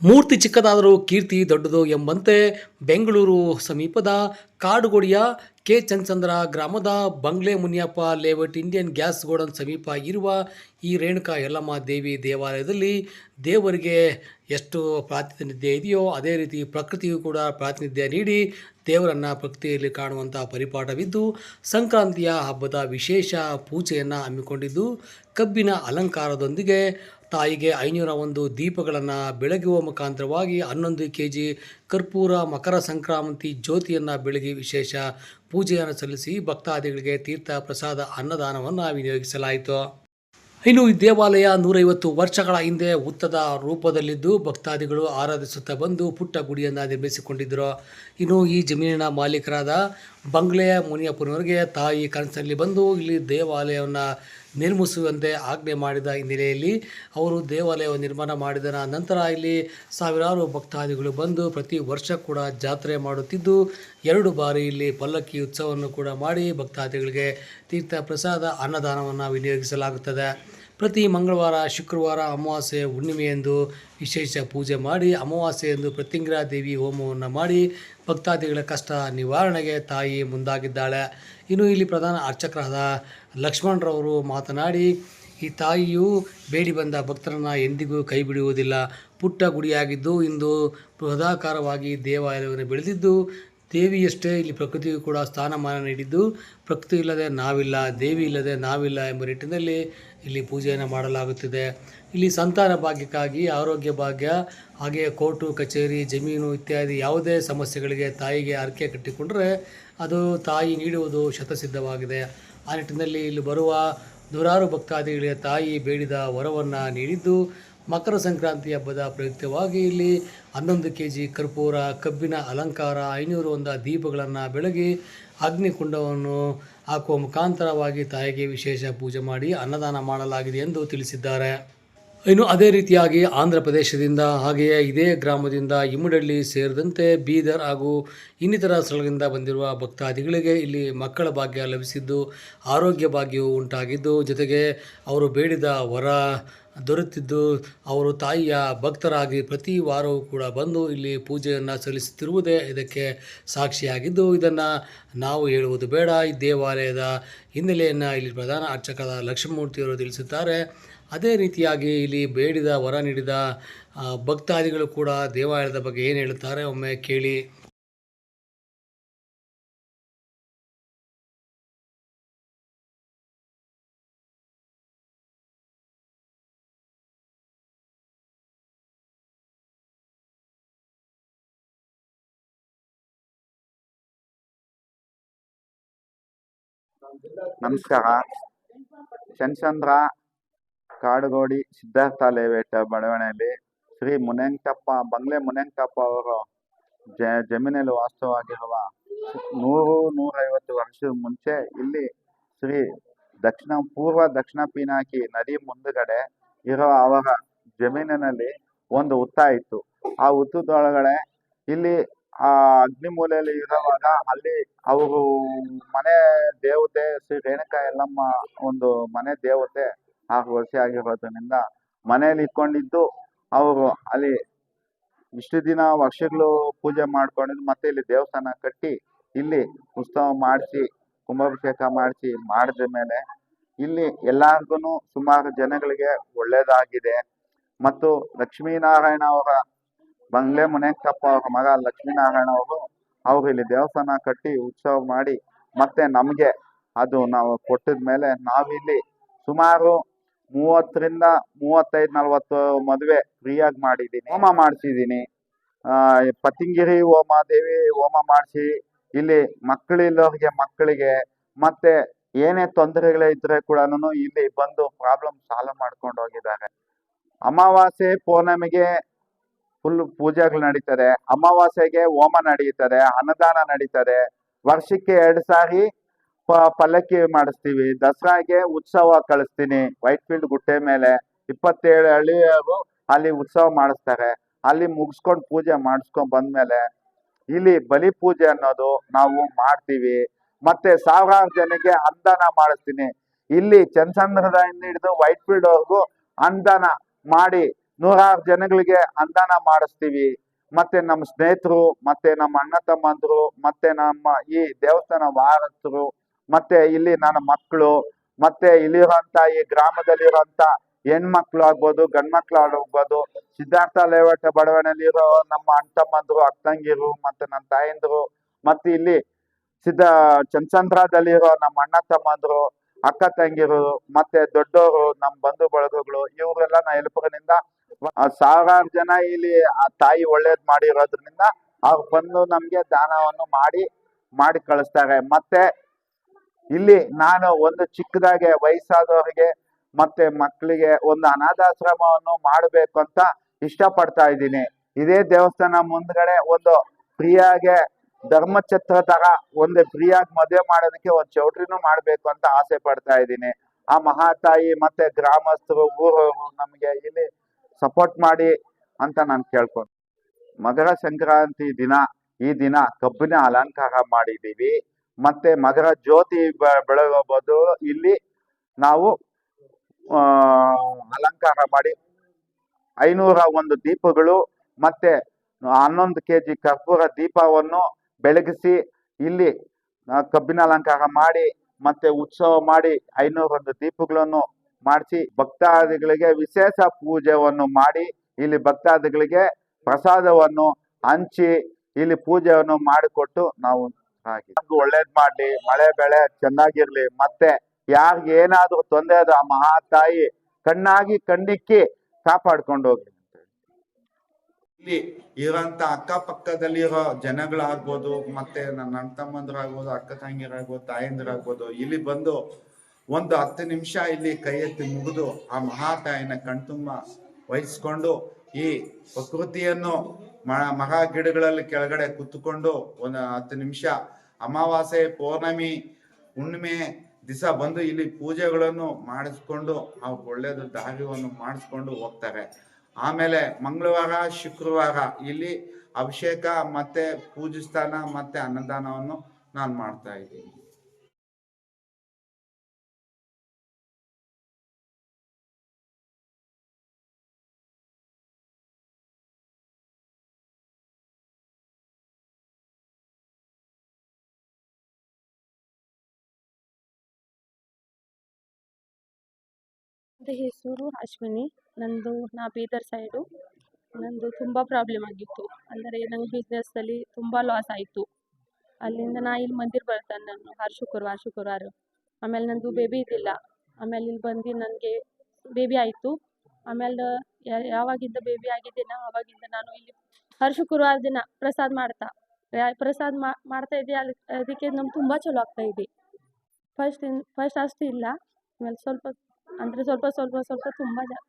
ಮೂರ್ತಿ ಚಿಕ್ಕದಾದರೂ ಕೀರ್ತಿ ದೊಡ್ಡದು ಎಂಬಂತೆ ಬೆಂಗಳೂರು ಸಮೀಪದ ಕಾಡುಗೋಡಿಯ ಕೆ ಚಂದ್ರ ಗ್ರಾಮದ Bangle Muniyappa layout Indian gas godown ಸಮೀಪ ಇರುವ ಈ ರೇಣುಕಾ ಯಲ್ಲಮ್ಮ ದೇವಿ ದೇವಾಲಯದಲ್ಲಿ ದೇವರಿಗೆ ಎಷ್ಟು ಪ್ರಾತಿನಿಧ್ಯ ಇದೆಯೋ ಅದೇ ರೀತಿ ಪ್ರಕೃತಿಯು ಕೂಡ ಪ್ರಾತಿನಿಧ್ಯ ನೀಡಿ ದೇವರನ್ನು ಪ್ರಕೃತಿಯಲ್ಲಿ ಕಾಣುವಂಥ ಪರಿಪಾಠವಿದ್ದು ಸಂಕ್ರಾಂತಿಯ ಹಬ್ಬದ ವಿಶೇಷ ಪೂಜೆಯನ್ನು ಹಮ್ಮಿಕೊಂಡಿದ್ದು ಕಬ್ಬಿನ ಅಲಂಕಾರದೊಂದಿಗೆ ತಾಯಿಗೆ ಐನೂರ ಒಂದು ದೀಪಗಳನ್ನು ಬೆಳಗುವ ಮುಖಾಂತರವಾಗಿ ಹನ್ನೊಂದು ಕೆ ಜಿ ಕರ್ಪೂರ, ಮಕರ ಸಂಕ್ರಾಂತಿ ಜ್ಯೋತಿಯನ್ನು ಬೆಳಗಿ ವಿಶೇಷ ಪೂಜೆಯನ್ನು ಸಲ್ಲಿಸಿ ಭಕ್ತಾದಿಗಳಿಗೆ ತೀರ್ಥ ಪ್ರಸಾದ ಅನ್ನದಾನವನ್ನು ವಿನಿಯೋಗಿಸಲಾಯಿತು. ಇನ್ನು ಈ ದೇವಾಲಯ ನೂರೈವತ್ತು ವರ್ಷಗಳ ಹಿಂದೆ ಉತ್ತದ ರೂಪದಲ್ಲಿದ್ದು ಭಕ್ತಾದಿಗಳು ಆರಾಧಿಸುತ್ತಾ ಬಂದು ಪುಟ್ಟ ಗುಡಿಯನ್ನು ನಿರ್ಮಿಸಿಕೊಂಡಿದ್ದರು. ಇನ್ನು ಈ ಜಮೀನಿನ ಮಾಲೀಕರಾದ ಬಂಗ್ಲೆಯ ಮುನಿಯಪ್ಪನವರಿಗೆ ತಾಯಿ ಕನಸಲ್ಲಿ ಬಂದು ಇಲ್ಲಿ ದೇವಾಲಯವನ್ನು ನಿರ್ಮಿಸುವಂತೆ ಆಜ್ಞೆ ಮಾಡಿದ ಹಿನ್ನೆಲೆಯಲ್ಲಿ ಅವರು ದೇವಾಲಯ ನಿರ್ಮಾಣ ಮಾಡಿದ ನಂತರ ಇಲ್ಲಿ ಸಾವಿರಾರು ಭಕ್ತಾದಿಗಳು ಬಂದು ಪ್ರತಿ ವರ್ಷ ಕೂಡ ಜಾತ್ರೆ ಮಾಡುತ್ತಿದ್ದು, ಎರಡು ಬಾರಿ ಇಲ್ಲಿ ಪಲ್ಲಕ್ಕಿ ಉತ್ಸವವನ್ನು ಕೂಡ ಮಾಡಿ ಭಕ್ತಾದಿಗಳಿಗೆ ತೀರ್ಥ ಪ್ರಸಾದ ಅನ್ನದಾನವನ್ನು ವಿನಿಯೋಗಿಸಲಾಗುತ್ತದೆ. ಪ್ರತಿ ಮಂಗಳವಾರ, ಶುಕ್ರವಾರ ಅಮಾವಾಸ್ಯೆ ಹುಣ್ಣಿಮೆಯಂದು ವಿಶೇಷ ಪೂಜೆ ಮಾಡಿ ಅಮಾವಾಸ್ಯೆಯಂದು ಪ್ರತ್ಯಂಗಿರಾ ದೇವಿ ಹೋಮವನ್ನು ಮಾಡಿ ಭಕ್ತಾದಿಗಳ ಕಷ್ಟ ನಿವಾರಣೆಗೆ ತಾಯಿ ಮುಂದಾಗಿದ್ದಾಳೆ. ಇನ್ನು ಇಲ್ಲಿ ಪ್ರಧಾನ ಅರ್ಚಕರಾದ ಲಕ್ಷ್ಮಣರವರು ಮಾತನಾಡಿ, ಈ ತಾಯಿಯು ಬೇಡಿ ಬಂದ ಭಕ್ತರನ್ನು ಎಂದಿಗೂ ಕೈ ಬಿಡುವುದಿಲ್ಲ ಪುಟ್ಟ ಗುಡಿಯಾಗಿದ್ದು ಇಂದು ಬೃಹದಾಕಾರವಾಗಿ ದೇವಾಲಯವನ್ನು ಬೆಳೆದಿದ್ದು ದೇವಿಯಷ್ಟೇ ಇಲ್ಲಿ ಪ್ರಕೃತಿಗೂ ಕೂಡ ಸ್ಥಾನಮಾನ ನೀಡಿದ್ದು, ಪ್ರಕೃತಿ ಇಲ್ಲದೆ ನಾವಿಲ್ಲ, ದೇವಿ ಇಲ್ಲದೆ ನಾವಿಲ್ಲ ಎಂಬ ನಿಟ್ಟಿನಲ್ಲಿ ಇಲ್ಲಿ ಪೂಜೆಯನ್ನು ಮಾಡಲಾಗುತ್ತಿದೆ. ಇಲ್ಲಿ ಸಂತಾನ ಭಾಗ್ಯಕ್ಕಾಗಿ, ಆರೋಗ್ಯ ಭಾಗ್ಯ, ಹಾಗೆಯೇ ಕೋರ್ಟು, ಕಚೇರಿ, ಜಮೀನು ಇತ್ಯಾದಿ ಯಾವುದೇ ಸಮಸ್ಯೆಗಳಿಗೆ ತಾಯಿಗೆ ಅರ್ಕೆ ಕಟ್ಟಿಕೊಂಡರೆ ಅದು ತಾಯಿ ನೀಡುವುದು ಶತಸಿದ್ಧವಾಗಿದೆ. ಆ ನಿಟ್ಟಿನಲ್ಲಿ ಇಲ್ಲಿ ಬರುವ ನೂರಾರು ಭಕ್ತಾದಿಗಳಿಗೆ ತಾಯಿ ಬೇಡಿದ ವರವನ್ನು ನೀಡಿದ್ದು ಮಕರ ಸಂಕ್ರಾಂತಿ ಹಬ್ಬದ ಪ್ರಯುಕ್ತವಾಗಿ ಇಲ್ಲಿ ಹನ್ನೊಂದು ಕೆ ಜಿ ಕರ್ಪೂರ, ಕಬ್ಬಿನ ಅಲಂಕಾರ, ಐನೂರು ಒಂದು ದೀಪಗಳನ್ನು ಬೆಳಗಿ ಅಗ್ನಿಕುಂಡವನ್ನು ಹಾಕುವ ಮುಖಾಂತರವಾಗಿ ತಾಯಿಗೆ ವಿಶೇಷ ಪೂಜೆ ಮಾಡಿ ಅನ್ನದಾನ ಮಾಡಲಾಗಿದೆ ಎಂದು ತಿಳಿಸಿದ್ದಾರೆ. ಇನ್ನು ಅದೇ ರೀತಿಯಾಗಿ ಆಂಧ್ರ ಪ್ರದೇಶದಿಂದ ಹಾಗೆಯೇ ಇದೇ ಗ್ರಾಮದಿಂದ ಇಮ್ಮಡಳ್ಳಿ ಸೇರಿದಂತೆ ಬೀದರ್ ಹಾಗೂ ಇನ್ನಿತರ ಸ್ಥಳಗಳಿಂದ ಬಂದಿರುವ ಭಕ್ತಾದಿಗಳಿಗೆ ಇಲ್ಲಿ ಮಕ್ಕಳ ಭಾಗ್ಯ ಲಭಿಸಿದ್ದು, ಆರೋಗ್ಯ ಭಾಗ್ಯವು ಉಂಟಾಗಿದ್ದು, ಜೊತೆಗೆ ಅವರು ಬೇಡಿದ ವರ ದೊರೆತಿದ್ದು, ಅವರು ತಾಯಿಯ ಭಕ್ತರಾಗಿ ಪ್ರತಿ ವಾರವೂ ಕೂಡ ಬಂದು ಇಲ್ಲಿ ಪೂಜೆಯನ್ನು ಸಲ್ಲಿಸುತ್ತಿರುವುದೇ ಇದಕ್ಕೆ ಸಾಕ್ಷಿಯಾಗಿದ್ದು, ಇದನ್ನು ನಾವು ಹೇಳುವುದು ಬೇಡ. ಈ ದೇವಾಲಯದ ಹಿನ್ನೆಲೆಯನ್ನು ಇಲ್ಲಿ ಪ್ರಧಾನ ಅರ್ಚಕರ ಲಕ್ಷ್ಮೀಮೂರ್ತಿಯವರು ತಿಳಿಸುತ್ತಾರೆ ಅದೇ ರೀತಿಯಾಗಿ ಇಲ್ಲಿ ಬೇಡಿದ ವರ ನೀಡಿದ ಭಕ್ತಾದಿಗಳು ಕೂಡ ದೇವಾಲಯದ ಬಗ್ಗೆ ಏನು ಹೇಳುತ್ತಾರೆ ಒಮ್ಮೆ ಕೇಳಿ. ನಮಸ್ಕಾರ. ಚನ್ಚಂದ್ರ ಕಾಡುಗೋಡಿ, ಸಿದ್ಧಾರ್ಥ ಲೇಔಟ್, ಬಡಾವಣೆಯಲ್ಲಿ ಶ್ರೀ ಮುನೆಂಕಪ್ಪ ಬಂಗ್ಲೆ ಮುನೆಂಕಪ್ಪ ಅವರು ಜ, ಜಮೀನಲ್ಲಿ ವಾಸ್ತವವಾಗಿರುವ ನೂರು ನೂರೈವತ್ತು ವರ್ಷದ ಮುಂಚೆ ಇಲ್ಲಿ ಶ್ರೀ ದಕ್ಷಿಣ, ಪೂರ್ವ ದಕ್ಷಿಣ ಪಿನಾಕಿ ನದಿ ಮುಂದುಗಡೆ ಇರೋ ಅವರ ಜಮೀನಿನಲ್ಲಿ ಒಂದು ಹುತ್ತ ಇತ್ತು. ಆ ಹುತ್ತದೊಳಗಡೆ ಇಲ್ಲಿ ಆ ಅಗ್ನಿಮೂಲೆಯಲ್ಲಿ ಇರುವಾಗ ಅಲ್ಲಿ ಅವರು ಮನೆ ದೇವತೆ ಶ್ರೀ ರೇಣುಕಾ ಎಲ್ಲಮ್ಮ ಒಂದು ಮನೆ ದೇವತೆ ಆರು ವರ್ಷ ಆಗಿರೋದ್ರಿಂದ ಮನೆಯಲ್ಲಿ ಇಟ್ಕೊಂಡಿದ್ದು ಅವರು ಅಲ್ಲಿ ಇಷ್ಟು ದಿನ ವರ್ಷಗಳು ಪೂಜೆ ಮಾಡ್ಕೊಂಡಿದ್ದು ಮತ್ತೆ ಇಲ್ಲಿ ದೇವಸ್ಥಾನ ಕಟ್ಟಿ ಇಲ್ಲಿ ಉತ್ಸವ ಮಾಡಿಸಿ, ಕುಂಭಾಭಿಷೇಕ ಮಾಡಿಸಿ ಮಾಡಿದ ಮೇಲೆ ಇಲ್ಲಿ ಎಲ್ಲಾರ್ಗು ಸುಮಾರು ಜನಗಳಿಗೆ ಒಳ್ಳೇದಾಗಿದೆ ಮತ್ತು ಲಕ್ಷ್ಮೀನಾರಾಯಣ ಅವರ ಬಂಗ್ಲೆ ಮುನೇಕಪ್ಪ ಅವರ ಮಗ ಲಕ್ಷ್ಮೀನಾರಾಯಣ ಅವರು ಅವರು ಇಲ್ಲಿ ದೇವಸ್ಥಾನ ಕಟ್ಟಿ ಉತ್ಸವ ಮಾಡಿ ಮತ್ತೆ ನಮಗೆ ಅದು ನಾವು ಕೊಟ್ಟಿದ ಮೇಲೆ ನಾವಿಲ್ಲಿ ಸುಮಾರು ಮೂವತ್ತರಿಂದ ಮೂವತ್ತೈದು, ನಲ್ವತ್ತು ಮದುವೆ ಫ್ರೀಯಾಗಿ ಮಾಡಿದ್ದೀನಿ. ಹೋಮ ಮಾಡಿಸಿದ್ದೀನಿ. ಪತಿಂಗಿರಿ ಹೋಮ, ದೇವಿ ಹೋಮ ಮಾಡಿಸಿ, ಇಲ್ಲಿ ಮಕ್ಕಳಿಲ್ಲವ್ರಿಗೆ ಮಕ್ಕಳಿಗೆ ಮತ್ತೆ ಏನೇ ತೊಂದರೆಗಳೇ ಇದ್ರೆ ಕೂಡ ಇಲ್ಲಿ ಬಂದು ಪ್ರಾಬ್ಲಮ್ ಸಾಲ್ವ್ ಮಾಡ್ಕೊಂಡು ಹೋಗಿದ್ದಾರೆ. ಅಮಾವಾಸ್ಯೆ ಪೌರ್ಣಮಿಗೆ ಫುಲ್ ಪೂಜೆಗಳು ನಡೀತದೆ. ಅಮಾವಾಸ್ಯೆಗೆ ಹೋಮ ನಡೀತದೆ, ಅನ್ನದಾನ ನಡೀತದೆ. ವರ್ಷಕ್ಕೆ ಎರಡು ಸಾರಿ ಪಲ್ಲಕ್ಕಿ ಮಾಡಿಸ್ತೀವಿ. ದಸರಾಗೆ ಉತ್ಸವ ಕಳಿಸ್ತೀನಿ. ವೈಟ್ ಫೀಲ್ಡ್ ಗುಟ್ಟೆ ಮೇಲೆ ಇಪ್ಪತ್ತೇಳು ಹಳ್ಳಿಯವರು ಅಲ್ಲಿ ಉತ್ಸವ ಮಾಡಿಸ್ತಾರೆ. ಅಲ್ಲಿ ಮುಗಿಸ್ಕೊಂಡು ಪೂಜೆ ಮಾಡಿಸ್ಕೊಂಡ್ ಬಂದ್ಮೇಲೆ ಇಲ್ಲಿ ಬಲಿ ಪೂಜೆ ಅನ್ನೋದು ನಾವು ಮಾಡ್ತೀವಿ. ಮತ್ತೆ ಸಾವಿರಾರು ಜನಕ್ಕೆ ಅನ್ನದಾನ ಮಾಡಿಸ್ತೀನಿ. ಇಲ್ಲಿ ಚಂದ್ರದಿಂದ ಹಿಡಿದು ವೈಟ್ ಫೀಲ್ಡ್ ವರ್ಗು ಅನ್ನದಾನ ಮಾಡಿ ನೂರಾರು ಜನಗಳಿಗೆ ಅನ್ನದಾನ ಮಾಡಿಸ್ತೀವಿ. ಮತ್ತೆ ನಮ್ಮ ಸ್ನೇಹಿತರು, ಮತ್ತೆ ನಮ್ಮ ಅಣ್ಣ ತಮ್ಮಂದ್ರು, ಮತ್ತೆ ನಮ್ಮ ಈ ದೇವಸ್ಥಾನ ವಾರಸ್ಥರು ಮತ್ತೆ ಇಲ್ಲಿ ನನ್ನ ಮಕ್ಕಳು, ಮತ್ತೆ ಇಲ್ಲಿರುವಂತ ಈ ಗ್ರಾಮದಲ್ಲಿರುವಂತ ಹೆಣ್ಮಕ್ಳು ಆಗ್ಬೋದು ಗಂಡ್ಮಕ್ಳು ಆಗ್ಬೋದು ಸಿದ್ಧಾರ್ಥ ಲೇಔಟ್ ಬಡಾವಣೆಯಲ್ಲಿರೋ ನಮ್ಮ ಅಣ್ಣ ತಮ್ಮಂದ್ರು ಅಕ್ಕಂಗಿರು ಮತ್ತೆ ನನ್ನ ತಾಯಂದ್ರು, ಮತ್ತೆ ಇಲ್ಲಿ ಸಿದ್ಧ ಚಂದ್ರದಲ್ಲಿರೋ ನಮ್ಮ ಅಣ್ಣ ತಮ್ಮಂದ್ರು ಅಕ್ಕ ತಂಗಿರು, ಮತ್ತೆ ದೊಡ್ಡವರು ನಮ್ಮ ಬಂಧು ಬಳಗಗಳು ಇವರೆಲ್ಲ ನಾ ಹೆಲ್ಪರ್ನಿಂದ ಸಾವಿರಾರು ಜನ ಇಲ್ಲಿ ಆ ತಾಯಿ ಒಳ್ಳೇದ್ ಮಾಡಿರೋದ್ರಿಂದ ಅವ್ರು ಬಂದು ನಮ್ಗೆ ದಾನವನ್ನು ಮಾಡಿ ಮಾಡಿ ಕಳಿಸ್ತಾರೆ. ಮತ್ತೆ ಇಲ್ಲಿ ನಾನು ಒಂದು ಚಿಕ್ಕದಾಗೆ ವಯಸ್ಸಾದವರಿಗೆ ಮತ್ತೆ ಮಕ್ಕಳಿಗೆ ಒಂದು ಅನಾಥಾಶ್ರಮವನ್ನು ಮಾಡಬೇಕು ಅಂತ ಇಷ್ಟಪಡ್ತಾ ಇದ್ದೀನಿ. ಇದೇ ದೇವಸ್ಥಾನ ಮುಂದ್ಗಡೆ ಒಂದು ಪ್ರಿಯಾಗೆ ಧರ್ಮಛತ್ರ ತರ ಒಂದು ಪ್ರಿಯಾಗಿ ಮದುವೆ ಮಾಡೋದಕ್ಕೆ ಒಂದು ಚೌಟ್ರಿನೂ ಮಾಡ್ಬೇಕು ಅಂತ ಆಸೆ ಪಡ್ತಾ ಇದ್ದೀನಿ. ಆ ಮಹಾತಾಯಿ ಮತ್ತೆ ಗ್ರಾಮಸ್ಥರು, ಊರವರು ನಮಗೆ ಇಲ್ಲಿ ಸಪೋರ್ಟ್ ಮಾಡಿ ಅಂತ ನಾನು ಕೇಳ್ಕೊಂಡು ಮಕರ ಸಂಕ್ರಾಂತಿ ದಿನ, ಈ ದಿನ ಕಬ್ಬಿನ ಅಲಂಕಾರ ಮಾಡಿದ್ದೀವಿ. ಮತ್ತೆ ಮಗರ ಜ್ಯೋತಿ ಬೆಳಗಬಹುದು. ಇಲ್ಲಿ ನಾವು ಅಲಂಕಾರ ಮಾಡಿ ಐನೂರ ಒಂದು ದೀಪಗಳು ಮತ್ತೆ ಹನ್ನೊಂದು ಕೆ ಜಿ ಕರ್ಪೂರ ದೀಪವನ್ನು ಬೆಳಗಿಸಿ ಇಲ್ಲಿ ಕಬ್ಬಿನ ಅಲಂಕಾರ ಮಾಡಿ ಮತ್ತೆ ಉತ್ಸವ ಮಾಡಿ ಐನೂರೊಂದು ದೀಪಗಳನ್ನು ಮಾಡಿಸಿ ಭಕ್ತಾದಿಗಳಿಗೆ ವಿಶೇಷ ಪೂಜೆಯನ್ನು ಮಾಡಿ ಇಲ್ಲಿ ಭಕ್ತಾದಿಗಳಿಗೆ ಪ್ರಸಾದವನ್ನು ಹಂಚಿ ಇಲ್ಲಿ ಪೂಜೆಯನ್ನು ಮಾಡಿಕೊಟ್ಟು ನಾವು ಒಳ್ಳೇದ್ ಮಾಡ್ಲಿ, ಮಳೆ, ಬೆಳೆ ಚೆನ್ನಾಗಿರ್ಲಿ ಮತ್ತೆ ಯಾರಿಗೆ ಏನಾದ್ರೂ ತೊಂದರೆ ಆದ್ರೆ ಆ ಮಹಾತಾಯಿ ಕಣ್ಣಾಗಿ ಕಂಡಿಕ್ಕಿ ಕಾಪಾಡ್ಕೊಂಡು ಹೋಗ್ಲಿ. ಇಲ್ಲಿ ಇರೋಂತ ಅಕ್ಕಪಕ್ಕದಲ್ಲಿರೋ ಜನಗಳಾಗ್ಬೋದು, ಮತ್ತೆ ನನ್ನ ಅಣ್ಣ ತಮ್ಮಂದ್ರಾಗ್ಬೋದು ಅಕ್ಕ ತಂಗಿರಾಗ್ಬೋದು, ತಾಯಂದಿರಾಗ್ಬೋದು, ಇಲ್ಲಿ ಬಂದು ಒಂದು ಹತ್ತು ನಿಮಿಷ ಇಲ್ಲಿ ಕೈ ಎತ್ತಿ ಮುಗಿದು ಆ ಮಹಾತಾಯಿನ ಕಣ್ತುಂಬ ವಹಿಸ್ಕೊಂಡು ಈ ಪ್ರಕೃತಿಯನ್ನು ಮಹಾ ಗಿಡಗಳಲ್ಲಿ ಕೆಳಗಡೆ ಕುತ್ಕೊಂಡು ಒಂದು ಹತ್ತು ನಿಮಿಷ ಅಮಾವಾಸ್ಯೆ, ಪೌರ್ಣಮಿ, ಹುಣ್ಣಿಮೆ ದಿವಸ ಬಂದು ಇಲ್ಲಿ ಪೂಜೆಗಳನ್ನು ಮಾಡಿಸ್ಕೊಂಡು ಅವ್ರಿಗೆ ಒಳ್ಳೆಯದು ದಾರ್ಯವನ್ನು ಮಾಡಿಸ್ಕೊಂಡು ಹೋಗ್ತಾರೆ. ಆಮೇಲೆ ಮಂಗಳವಾರ, ಶುಕ್ರವಾರ ಇಲ್ಲಿ ಅಭಿಷೇಕ ಮತ್ತೆ ಪೂಜಿಸ್ತಾನ ಮತ್ತೆ ಅನ್ನದಾನವನ್ನು ನಾನು ಮಾಡ್ತಾ ಇದ್ದೀನಿ. ನನ್ನ ಹೆಸರು ಅಶ್ವಿನಿ ನಂದು ನಾ ಬೀದರ್ ಸೈಡು ನಂದು ತುಂಬ ಪ್ರಾಬ್ಲಮ್ ಆಗಿತ್ತು. ಅಂದರೆ ನಂಗೆ ಬಿಸ್ನೆಸ್ಸಲ್ಲಿ ತುಂಬ ಲಾಸ್ ಆಯಿತು. ಅಲ್ಲಿಂದ ನಾ ಇಲ್ಲಿ ಮಂದಿರ ಬರ್ತಾನೆ ನಾನು ಹರ್ ಶುಕ್ರವಾರ ಶುಕ್ರವಾರ. ಆಮೇಲೆ ನಂದು ಬೇಬಿ ಇದ್ದಿಲ್ಲ. ಆಮೇಲೆ ಇಲ್ಲಿ ಬಂದು ನನಗೆ ಬೇಬಿ ಆಯಿತು. ಆಮೇಲೆ ಯಾವಾಗಿಂದ ಬೇಬಿ ಆಗಿದ್ದೀನ ಆವಾಗಿಂದ ನಾನು ಇಲ್ಲಿ ಹರ್ ಶುಕ್ರವಾರ ದಿನ ಪ್ರಸಾದ ಮಾಡ್ತಾ ಪ್ರಸಾದ ಮಾಡ್ತಾ ಇದ್ದೆ. ಅದಕ್ಕೆ ನಮ್ಗೆ ತುಂಬ ಚಲೋ ಆಗ್ತಾ ಇದೆ. ಫಸ್ಟ್ ಫಸ್ಟ್ ಅಷ್ಟು ಇಲ್ಲ. ಆಮೇಲೆ ಸ್ವಲ್ಪ ಅಂದರೆ ಸ್ವಲ್ಪ ಸ್ವಲ್ಪ ಸ್ವಲ್ಪ ತುಂಬ ಜ-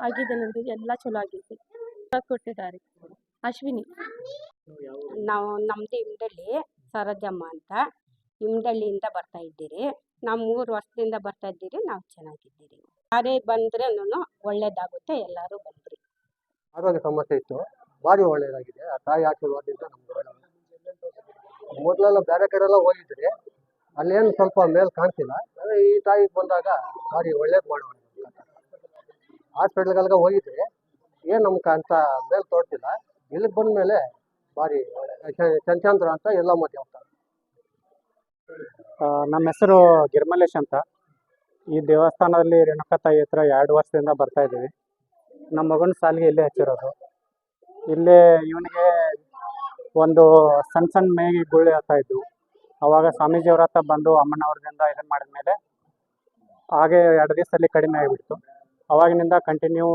ಆಗಿದೆ ನಂದು ಎಲ್ಲ ಚಲೋ ಆಗಿದೆ. ಕೊಟ್ಟಿದ್ದಾರೆ. ಅಶ್ವಿನಿ. ನಾವು ನಮ್ಮದು ಇಮ್ಡಳ್ಳಿ ಸರೋಜಮ್ಮ ಅಂತ. ಇಮ್ಡಳ್ಳಿಯಿಂದ ಬರ್ತಾ ಇದ್ದೀರಿ. ನಾವು ಮೂರು ವರ್ಷದಿಂದ ಬರ್ತಾ ಇದ್ದೀರಿ ನಾವು ಚೆನ್ನಾಗಿದ್ದೀರಿ. ಯಾರೇ ಬಂದ್ರೆ ಒಳ್ಳೇದಾಗುತ್ತೆ ಎಲ್ಲರೂ ಬಂದ್ರಿ. ಆರೋಗ್ಯ ಸಮಸ್ಯೆ ಇತ್ತು. ಭಾರಿ ಒಳ್ಳೆಯದಾಗಿದೆ ಆ ತಾಯಿ ಆಶೀರ್ವಾದದಿಂದ ನಮ್ಗೆ ಮೊದಲೆಲ್ಲ ಬೇರೆ ಕಡೆ ಎಲ್ಲ ಹೋಗಿದ್ರಿ. ಅಲ್ಲೇನು ಸ್ವಲ್ಪ ಮೇಲೆ ಕಾಣ್ತಿಲ್ಲ. ಈ ತಾಯಿ ಬಂದಾಗ ಭಾರಿ ಒಳ್ಳೇದು ಮಾಡೋಣ ಹಾಸ್ಪಿಟ್ಲ್ಗೆಲ್ಲ ಹೋಗಿದ್ರೆ ಏನು ನಮ್ಗೆ ಅಂತ ಮೇಲೆ ತೋರ್ತಿಲ್ಲ, ಇಲ್ಲಿಗೆ ಬಂದ್ಮೇಲೆ ಭಾರಿ ಒಳ್ಳೆ ಚಂಚಂದ್ರ ಅಂತ ಎಲ್ಲ ಮತ್ತೆ ಹೋಗ್ತಾರೆ. ನಮ್ಮ ಹೆಸರು ಗಿರ್ಮಲೇಶ್ ಅಂತ. ಈ ದೇವಸ್ಥಾನದಲ್ಲಿ ರೇಣುಕಾ ತಾಯಿ ಹತ್ರ ಎರಡು ವರ್ಷದಿಂದ ಬರ್ತಾ ಇದ್ದೀವಿ. ನಮ್ಮ ಮಗನ ಸಾಲಿಗೆ ಇಲ್ಲೇ ಹಚ್ಚಿರೋದು. ಇಲ್ಲೇ ಇವನಿಗೆ ಒಂದು ಸಣ್ಣ ಸಣ್ಣ ಮೇಗಿ ಗುಳ್ಳೆ ಆಗ್ತಾ ಇದ್ವು. ಅವಾಗ ಸ್ವಾಮೀಜಿಯವ್ರ ಹತ್ರ ಬಂದು ಅಮ್ಮನವ್ರದಿಂದ ಇದನ್ನ ಮಾಡಿದ್ಮೇಲೆ ಹಾಗೆ ಎರಡು ದಿವಸದಲ್ಲಿ ಕಡಿಮೆ ಆಗಿಬಿಡ್ತು. ಅವಾಗಿನಿಂದ ಕಂಟಿನ್ಯೂ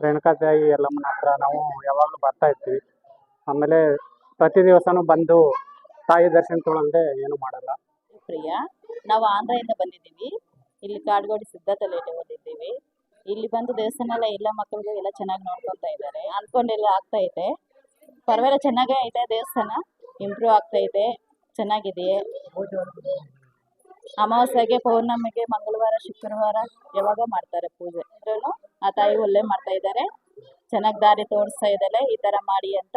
ರೇಣುಕಾ ತಾಯಿ ಎಲ್ಲಮ್ಮನ ಹತ್ರ ನಾವು ಯಾವಾಗಲೂ ಬರ್ತಾ ಇರ್ತೀವಿ. ಆಮೇಲೆ ಪ್ರತಿ ದಿವಸನೂ ಬಂದು ತಾಯಿ ದರ್ಶನ ತಗೊಳ್ಳದೆ ಏನು ಮಾಡಲ್ಲ. ಪ್ರಿಯ, ನಾವು ಆಂಧ್ರದಿಂದ ಬಂದಿದ್ದೀವಿ. ಇಲ್ಲಿ ಕಾಡ್ಗೋಡಿ ಸಿದ್ಧಾರ್ಥ ಲೇಟ್ ಓದಿದ್ದೀವಿ. ಇಲ್ಲಿ ಬಂದು ದೇವಸ್ಥಾನ ಎಲ್ಲ ಎಲ್ಲ ಮಕ್ಕಳಿಗೂ ಎಲ್ಲ ಚೆನ್ನಾಗಿ ನೋಡ್ಕೊತಾ ಇದ್ದಾರೆ. ಅನ್ಕೊಂಡೆಲ್ಲ ಆಗ್ತಾ ಇದೆ. ಪರವಾಗಿಲ್ಲ, ಚೆನ್ನಾಗೇ ಇದೆ ದೇವಸ್ಥಾನ. ಇಂಪ್ರೂವ್ ಆಗ್ತಾ ಇದೆ. ಚೆನ್ನಾಗಿದೆ. ಅಮಾವಾಸ್ಯೆಗೆ ಪೌರ್ಣಮಿಗೆ ಮಂಗಳವಾರ, ಶುಕ್ರವಾರ ಯಾವಾಗ ಮಾಡ್ತಾರೆ ಪೂಜೆ? ಅಂದ್ರೂ ಆ ತಾಯಿ ಒಳ್ಳೆ ಮಾಡ್ತಾ ಇದ್ದಾರೆ. ಚೆನ್ನಾಗಿ ದಾರಿ ತೋರಿಸ್ತಾ ಇದ್ದಾರೆ ಈ ಥರ ಮಾಡಿ ಅಂತ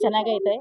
ಚೆನ್ನಾಗೈತೆ.